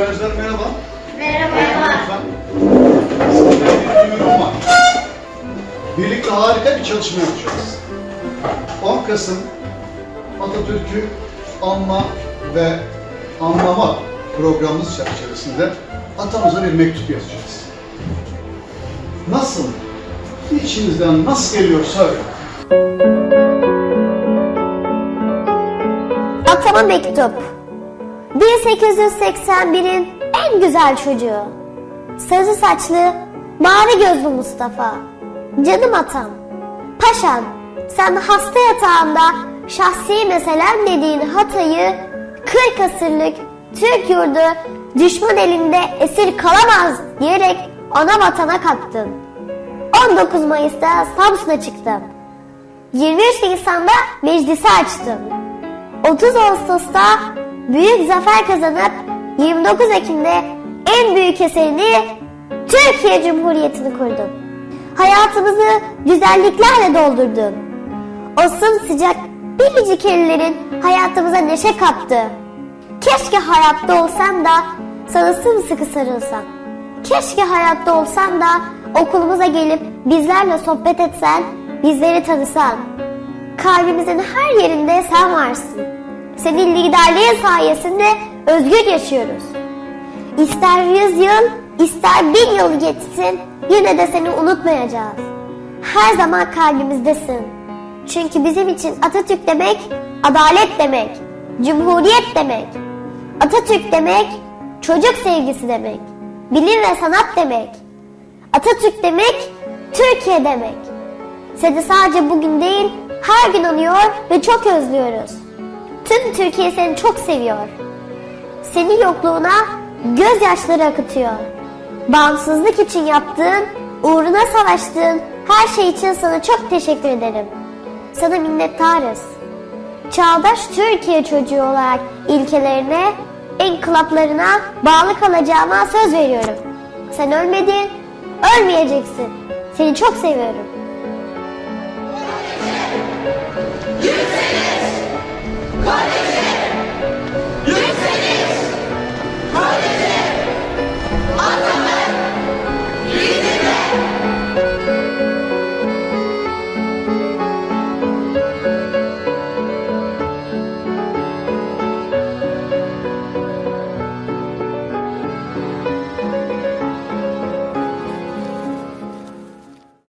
öğrenciler merhaba. Merhaba. Lütfen. Bir duyurum var. Birlikte harika bir çalışma yapacağız. 10 Kasım Atatürk'ü anma ve anlama programımız çerçevesinde atamıza bir mektup yazacağız. Nasıl? İçinizden nasıl geliyor söyle. Atama mektup. 1881'in en güzel çocuğu. Sarı saçlı, mavi gözlü Mustafa. Canım atam. Paşam, sen hasta yatağında şahsi meselen dediğin Hatay'ı 40 asırlık Türk yurdu düşman elinde esir kalamaz diyerek ana vatana kattın. 19 Mayıs'ta Samsun'a çıktım. 23 Nisan'da meclisi açtım. 30 Ağustos'ta büyük zafer kazanıp 29 Ekim'de en büyük eserini Türkiye Cumhuriyeti'ni kurdun. Hayatımızı güzelliklerle doldurdun. O sımsıcak biricik ellerin hayatımıza neşe kattı. Keşke hayatta olsan da sana sımsıkı sarılsam. Keşke hayatta olsan da okulumuza gelip bizlerle sohbet etsen, bizleri tanısan. Kalbimizin her yerinde sen varsın. Senin liderliğin sayesinde özgür yaşıyoruz. İster yüz yıl, ister bin yıl geçsin, yine de seni unutmayacağız. Her zaman kalbimizdesin. Çünkü bizim için Atatürk demek, adalet demek, cumhuriyet demek. Atatürk demek, çocuk sevgisi demek, bilim ve sanat demek. Atatürk demek, Türkiye demek. Seni sadece bugün değil, her gün anıyor ve çok özlüyoruz. Tüm Türkiye seni çok seviyor. Seni yokluğuna gözyaşları akıtıyor. Bağımsızlık için yaptığın, uğruna savaştığın her şey için sana çok teşekkür ederim. Sana minnettarız. Çağdaş Türkiye çocuğu olarak ilkelerine, inkılaplarına bağlı kalacağıma söz veriyorum. Sen ölmedin, ölmeyeceksin. Seni çok seviyorum.